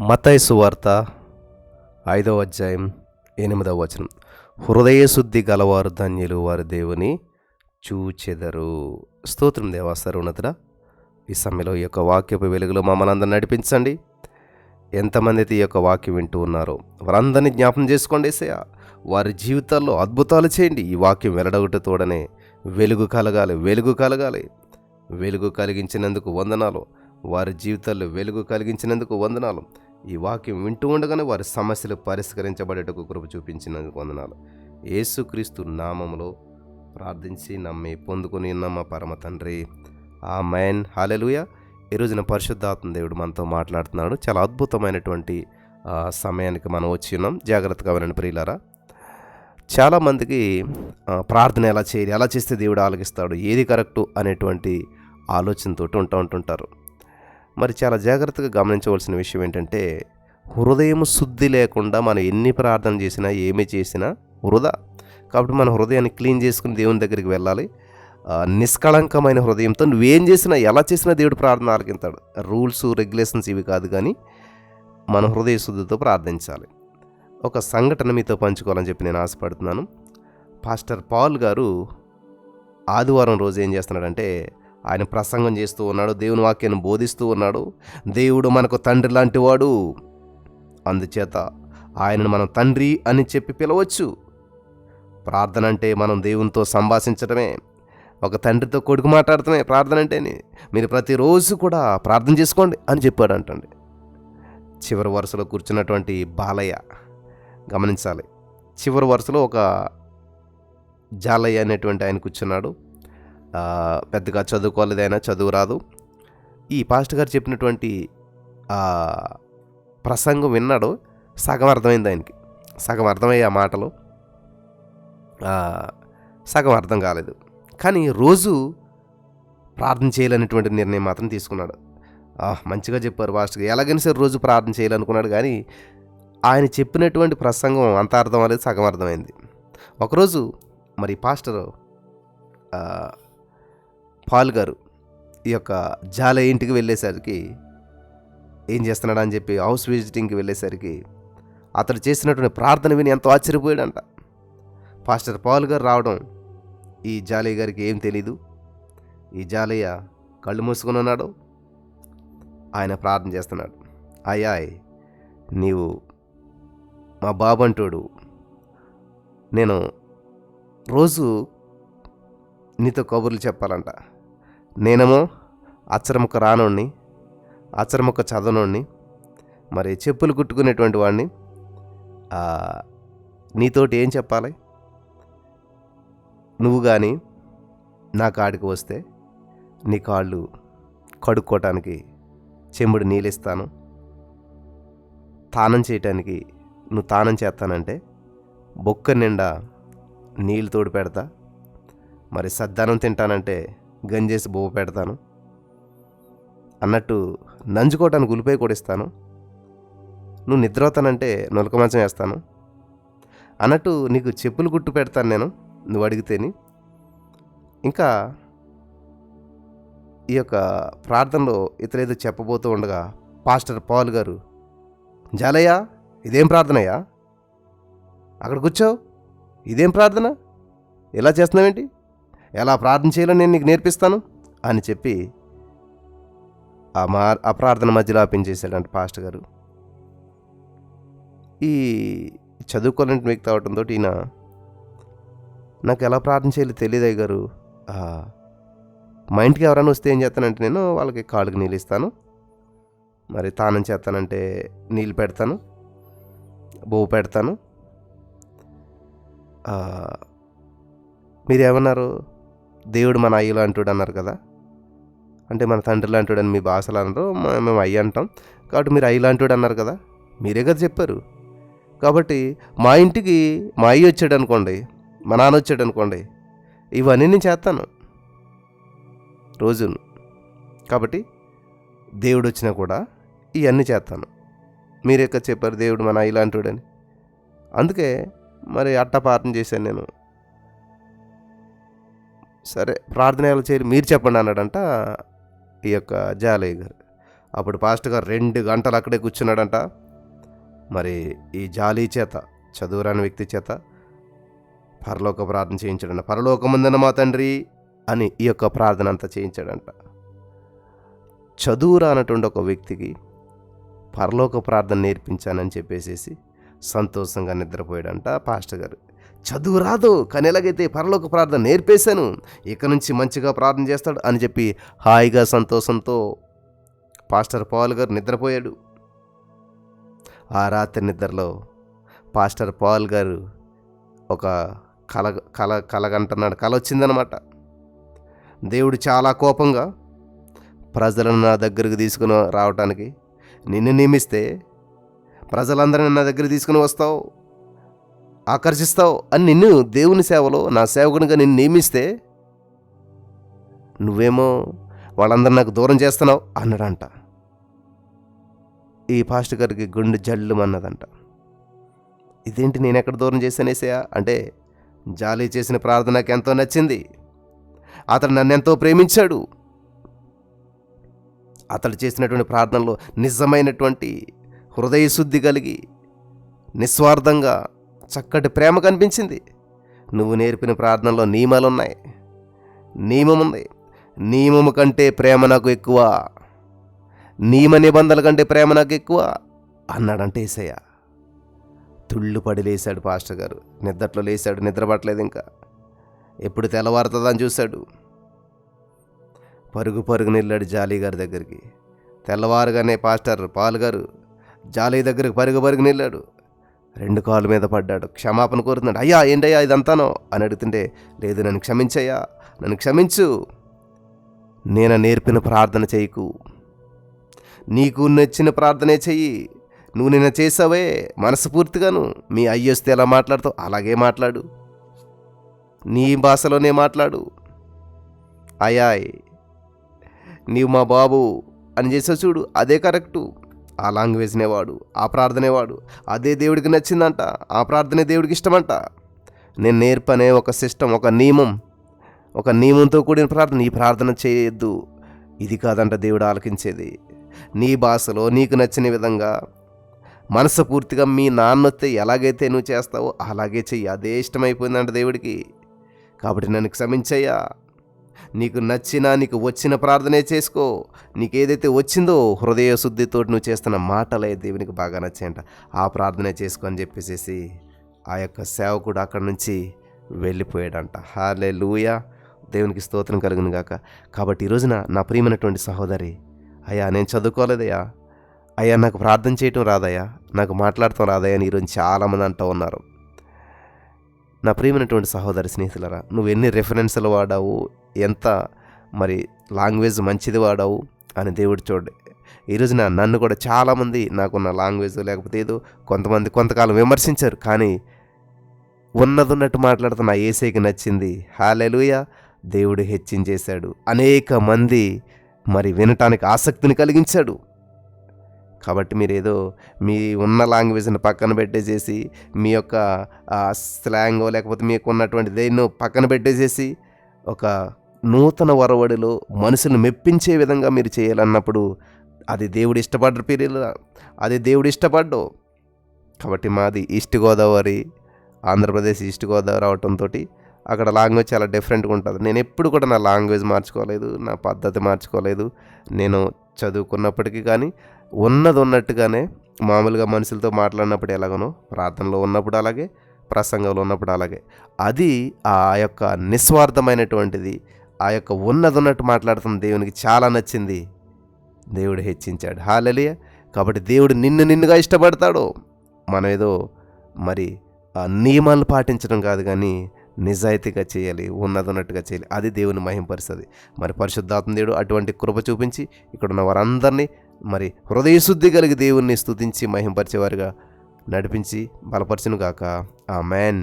మతైసు సువార్త ఐదవ అధ్యాయం ఎనిమిదవ వచనం. హృదయ శుద్ధి గలవారు ధన్యులు వారి దేవుని చూచెదరు. స్తోత్రం దేవాస్తారు సర్వోన్నతుడా. ఈ సమయంలో ఈ యొక్క వాక్యపు వెలుగులో మమ్మల్ని అందరిని నడిపించండి. ఎంతమంది అయితే ఈ యొక్క వాక్యం వింటూ ఉన్నారో వారందరినీ జ్ఞాపం చేసుకోండి ఏసయ్య. వారి జీవితాల్లో అద్భుతాలు చేయండి. ఈ వాక్యం వెల్లడగట తోడనే వెలుగు కలగాలి వెలుగు కలగాలి. వెలుగు కలిగించినందుకు వందనాలు. వారి జీవితాల్లో వెలుగు కలిగించినందుకు వందనాలు. ఈ వాక్యం వింటూ ఉండగానే వారి సమస్యలు పరిష్కరించబడేటకు కృప చూపించినందుకు వందనాలు. యేసుక్రీస్తు నామములో ప్రార్థించి నమ్మి పొందుకుని నమ్మ పరమ తండ్రి. ఆ మైన్ హాలెలుయ ఈరోజున రోజున పరిశుద్ధాత్మ దేవుడు మనతో మాట్లాడుతున్నాడు. చాలా అద్భుతమైనటువంటి సమయానికి మనం వచ్చి ఉన్నాం. జాగ్రత్తగా వినండి ప్రియులారా. చాలామందికి ప్రార్థన ఎలా చేయాలి ఎలా చేస్తే దేవుడు ఆలకిస్తాడు ఏది కరెక్టు అనేటువంటి ఆలోచనతోటి ఉంటూ ఉంటుంటారు. మరి చాలా జాగ్రత్తగా గమనించవలసిన విషయం ఏంటంటే హృదయం శుద్ధి లేకుండా మనం ఎన్ని ప్రార్థన చేసినా ఏమి చేసినా వృధా. కాబట్టి మన హృదయాన్ని క్లీన్ చేసుకుని దేవుని దగ్గరికి వెళ్ళాలి. నిష్కళంకమైన హృదయంతో నువ్వేం చేసినా ఎలా చేసినా దేవుడు ప్రార్థన ఆలకింతాడు రూల్స్ రెగ్యులేషన్స్ ఇవి కాదు కానీ మన హృదయ శుద్ధితో ప్రార్థించాలి. ఒక సంఘటన మీతో పంచుకోవాలని చెప్పి నేను ఆశపడుతున్నాను. పాస్టర్ పాల్ గారు ఆదివారం రోజు ఏం చేస్తున్నాడంటే ఆయన ప్రసంగం చేస్తూ ఉన్నాడు దేవుని వాక్యాన్ని బోధిస్తూ ఉన్నాడు. దేవుడు మనకు తండ్రి లాంటి వాడు అందుచేత ఆయనను మనం తండ్రి అని చెప్పి పిలవచ్చు. ప్రార్థన అంటే మనం దేవునితో సంభాషించడమే ఒక తండ్రితో కొడుకు మాట్లాడటమే ప్రార్థన అంటేనే. మీరు ప్రతిరోజు కూడా ప్రార్థన చేసుకోండి అని చెప్పాడు అంటండి. చివరి వరుసలో కూర్చున్నటువంటి బాలయ్య గమనించాలి. చివరి వరుసలో ఒక జాలయ్య అనేటువంటి ఆయన కూర్చున్నాడు. పెద్దగా చదువుకోలేదు చదువు రాదు. ఈ పాస్టర్ గారు చెప్పినటువంటి ప్రసంగం విన్నాడు. సగం అర్థమైంది ఆయనకి. సగం అర్థమయ్యే ఆ మాటలు. సగం అర్థం కాలేదు. కానీ రోజు ప్రార్థన చేయాలనేటువంటి నిర్ణయం మాత్రం తీసుకున్నాడు. మంచిగా చెప్పారు పాస్టర్ గారు. ఎలాగైనా సరే రోజు ప్రార్థన చేయాలనుకున్నాడు కానీ ఆయన చెప్పినటువంటి ప్రసంగం అంత అర్థం అనేది సగం అర్థమైంది. ఒకరోజు మరి పాస్టర్ పాల్ గారు ఈ యొక్క జాల ఇంటికి వెళ్ళేసరికి ఏం చేస్తున్నాడు అని చెప్పి హౌస్ విజిటింగ్కి వెళ్ళేసరికి అతడు చేసినటువంటి ప్రార్థన విని ఎంతో ఆశ్చర్యపోయాడంట. పాస్టర్ పాల్ గారు రావడం ఈ జాలయ్య గారికి ఏం తెలీదు. ఈ జాలయ్య కళ్ళు మూసుకుని ఉన్నాడు. ఆయన ప్రార్థన చేస్తున్నాడు. అయ్యాయ్ నీవు మా బాబు అంటోడు. నేను రోజు నీతో కబుర్లు చెప్పాలంట. నేనేమో అచ్చరముక్క రానోడిని అచ్చరముక్క చదవనోడిని మరి చెప్పులు కుట్టుకునేటువంటి వాడిని నీతోటి ఏం చెప్పాలి? నువ్వు కానీ నా కాడికి వస్తే నీ కాళ్ళు కడుక్కోవటానికి చెంబుడు నీళ్ళిస్తాను. తానం చేయటానికి నువ్వు తానం చేస్తానంటే బొక్క నిండా నీళ్ళు తోడు పెడతా. మరి సద్దానం తింటానంటే గంజేసి బొబ్బ పెడతాను. అన్నట్టు నంజుకోవటానికి ఉలిపై కూడా ఇస్తాను. నువ్వు నిద్రవుతానంటే నొలక నులక మంచం వేస్తాను. అన్నట్టు నీకు చెప్పులు గుట్టు పెడతాను నేను నువ్వు అడిగితేని. ఇంకా ఈ యొక్క ప్రార్థనలో ఇతరేదో చెప్పబోతూ ఉండగా పాస్టర్ పాల్ గారు జాలయ్యా ఇదేం ప్రార్థనయ్యా? అక్కడ కూర్చోవు ఇదేం ప్రార్థన? ఎలా చేస్తున్నావేంటి? ఎలా ప్రార్థన చేయాలో నేను నీకు నేర్పిస్తాను? అని చెప్పి ఆ మా ఆ ప్రార్థన మధ్యలో ఆపించేశాడంట పాస్టర్ గారు. ఈ చదువుకోలేని వ్యక్తి అవడంతో ఈయన నాకు ఎలా ప్రార్థన చేయాలో తెలియదు గారు. మా ఇంటికి ఎవరైనా వస్తే ఏం చేస్తానంటే నేను వాళ్ళకి కాళ్ళకి నీళ్ళు ఇస్తాను. మరి తానం చేస్తానంటే నీళ్ళు పెడతాను. బొవ్వు పెడతాను. మీరు మీరేమన్నారు? దేవుడు మన అయ్యలు అంటాడు అన్నారు కదా. అంటే మన తండ్రి లాంటివాడు అని మీ భాషలు అన్నారు మేము అయ్యి అంటాం. కాబట్టి మీరు అయ్యి లాంటివాడు అన్నారు కదా. మీరే కదా చెప్పారు. కాబట్టి మా ఇంటికి మా అయ్యి వచ్చాడు అనుకోండి మా నాన్న వచ్చాడు అనుకోండి ఇవన్నీ నేను చేస్తాను రోజును. కాబట్టి దేవుడు వచ్చినా కూడా ఇవన్నీ చేస్తాను. మీరే కదా చెప్పారు దేవుడు మన ఇలాంటివాడని అందుకే మరి అట్ట ప్రార్థన చేశాను నేను. సరే ప్రార్థన ఎలా చేయాలి మీరు చెప్పండి అన్నాడంట ఈ యొక్క జాలయ్య గారు. అప్పుడు పాస్టర్ గారు రెండు గంటలు అక్కడే కూర్చున్నాడంట. మరి ఈ జాలీ చేత చదువురాని వ్యక్తి చేత పరలోక ప్రార్థన చేయించాడంట. పరలోకముందన మా తండ్రి అని ఈ యొక్క ప్రార్థన అంతా చేయించాడంట. చదువు రానటువంటి ఒక వ్యక్తికి పరలోక ప్రార్థన నేర్పించానని చెప్పేసేసి సంతోషంగా నిద్రపోయాడంట పాస్టర్ గారు. చదువు రాదు కానీ ఎలాగైతే పరలోక ప్రార్థన నేర్పేశాను ఇక నుంచి మంచిగా ప్రార్థన చేస్తాడు అని చెప్పి హాయిగా సంతోషంతో పాస్టర్ పాల్ గారు నిద్రపోయాడు. ఆ రాత్రి నిద్రలో పాస్టర్ పాల్ గారు ఒక కల కల కలగంటున్నాడు కల వచ్చిందనమాట. దేవుడు చాలా కోపంగా ప్రజలను నా దగ్గరకు తీసుకుని రావటానికి నిన్ను నియమిస్తే ప్రజలందరినీ నా దగ్గర తీసుకుని వస్తావు. ఆకర్షిస్తావు అని నిన్ను దేవుని సేవలో నా సేవకునిగా నిన్ను నియమిస్తే నువ్వేమో వాళ్ళందరూ నాకు దూరం చేస్తున్నావు అన్నాడంట. ఈ పాస్ట్ గారికి గుండె జల్లు అన్నదంట ఇదేంటి నేను ఎక్కడ దూరం చేశానేసయా అంటే జాలీ చేసిన ప్రార్థన నాకు ఎంతో నచ్చింది. అతడు నన్ను ఎంతో ప్రేమించాడు. అతడు చేసినటువంటి ప్రార్థనలో నిజమైనటువంటి హృదయశుద్ధి కలిగి నిస్వార్థంగా చక్కటి ప్రేమ కనిపించింది. నువ్వు నేర్పిన ప్రార్థనలో నియమాలు ఉన్నాయి నియమం ఉంది నియమము కంటే ప్రేమ నాకు ఎక్కువ. నియమ నిబంధనల కంటే ప్రేమ నాకు ఎక్కువ. అన్నాడంటే ఏసయ్య. తుళ్ళు పడి లేశాడు పాస్టర్ గారు. నిద్రలో లేశాడు నిద్రపడలేదు ఇంకా. ఎప్పుడు తెల్లవారుతుందని చూశాడు. పరుగు పరుగున వెళ్ళాడు జాలీ గారి దగ్గరికి. తెల్లవారుగానే పాస్టర్ పాల్ గారు జాలీ దగ్గరికి పరుగు పరుగున వెళ్ళాడు. రెండు కాళ్ళ మీద పడ్డాడు. క్షమాపణ కోరుతున్నాడు. అయ్యా ఏంటయ్యా ఇదంతానో? అని అడుగుతుంటే లేదు నన్ను క్షమించయ్యా. నన్ను క్షమించు. నేను నేర్పిన ప్రార్థన చేయకు. నీకు నచ్చిన ప్రార్థనే చెయ్యి. నువ్వు నిన్న చేసావే. మనస్ఫూర్తిగాను మీ అయ్యొస్తే ఎలా మాట్లాడుతావు? అలాగే మాట్లాడు. నీ భాషలోనే మాట్లాడు. అయాయ్ నీవు మా బాబు అని చేసావు చూడు. అదే కరెక్టు. ఆ లాంగ్వేజ్నే వాడు ఆ ప్రార్థనే వాడు. అదే దేవుడికి నచ్చిందంట ఆ ప్రార్థనే దేవుడికి ఇష్టమంట. నేను నేర్పనే ఒక సిస్టమ్ ఒక నియమం ఒక నియమంతో కూడిన ప్రార్థన. ఈ ప్రార్థన చేయొద్దు. ఇది కాదంట దేవుడు ఆలకించేది. నీ భాషలో నీకు నచ్చిన విధంగా మనస్ఫూర్తిగా మీ నాన్నొస్తే ఎలాగైతే నువ్వు చేస్తావో అలాగే చెయ్యి. అదే ఇష్టమైపోయిందంట దేవుడికి. కాబట్టి నన్ను క్షమించయ్యా. నీకు నచ్చిన నీకు వచ్చిన ప్రార్థనే చేసుకో. నీకేదైతే వచ్చిందో హృదయ శుద్ధితో నువ్వు చేస్తున్న మాటలే దేవునికి బాగా నచ్చాయంట. ఆ ప్రార్థనే చేసుకో అని చెప్పేసేసి ఆ యొక్క సేవకుడు అక్కడి నుంచి వెళ్ళిపోయాడంట. హాలే లూయా దేవునికి స్తోత్రం కలుగును గాక. కాబట్టి ఈ రోజున నా ప్రియమైనటువంటి సహోదరి అయ్యా నేను చదువుకోలేదయ్యా. అయ్యా నాకు ప్రార్థన చేయటం రాదయ్యా. నాకు మాట్లాడటం రాదయ్యా అని ఈరోజు చాలామంది అంటూ ఉన్నారు. నా ప్రియమైనటువంటి సహోదరి స్నేహితులరా నువ్వు ఎన్ని రెఫరెన్స్లు వాడావు ఎంత మరి లాంగ్వేజ్ మంచిది వాడావు అని దేవుడు చూడండి. ఈరోజు నా నన్ను కూడా చాలామంది నాకున్న లాంగ్వేజ్ లేకపోతే ఏదో కొంతమంది కొంతకాలం విమర్శించారు కానీ ఉన్నది ఉన్నట్టు మాట్లాడుతున్న ఏసైకి నచ్చింది హాలెలుయ దేవుడు హెచ్చించేశాడు. అనేక మంది మరి వినటానికి ఆసక్తిని కలిగించాడు. కాబట్టి మీరు ఏదో మీ ఉన్న లాంగ్వేజ్ని పక్కన పెట్టేసేసి మీ యొక్క స్లాంగ్ లేకపోతే మీకు ఉన్నటువంటి దేన్నో పక్కన పెట్టేసేసి ఒక నూతన వరవడిలో మనుషులను మెప్పించే విధంగా మీరు చేయాలన్నప్పుడు అది దేవుడు ఇష్టపడ్డ పీరియడ్ అది దేవుడు ఇష్టపడ్డు. కాబట్టి మాది ఈస్ట్ గోదావరి ఆంధ్రప్రదేశ్ ఈస్ట్ గోదావరి అవటంతో అక్కడ లాంగ్వేజ్ చాలా డిఫరెంట్గా ఉంటుంది. నేను ఎప్పుడు కూడా నా లాంగ్వేజ్ మార్చుకోలేదు నా పద్ధతి మార్చుకోలేదు. నేను చదువుకున్నప్పటికీ కానీ ఉన్నది ఉన్నట్టుగానే మామూలుగా మనుషులతో మాట్లాడినప్పుడు ఎలాగనో ప్రార్థనలో ఉన్నప్పుడు అలాగే ప్రసంగంలో ఉన్నప్పుడు అలాగే. అది ఆ యొక్క నిస్వార్థమైనటువంటిది ఆ యొక్క ఉన్నది ఉన్నట్టు మాట్లాడుతున్న దేవునికి చాలా నచ్చింది. దేవుడు హెచ్చించాడు. హాలలియ. కాబట్టి దేవుడు నిన్ను నిన్నుగా ఇష్టపడతాడు. మనం ఏదో మరి ఆ నియమాలు పాటించడం కాదు కానీ నిజాయితీగా చేయాలి ఉన్నది ఉన్నట్టుగా చేయాలి. అది దేవుని మహింపరుస్తుంది. మరి పరిశుద్ధాత్మ దేవుడు అటువంటి కృప చూపించి ఇక్కడ ఉన్న వారందరినీ మరి హృదయశుద్ధి కలిగి దేవుణ్ణి స్తుతించి మహింపరిచేవారుగా నడిపించి బలపరచును గాక ఆ మ్యాన్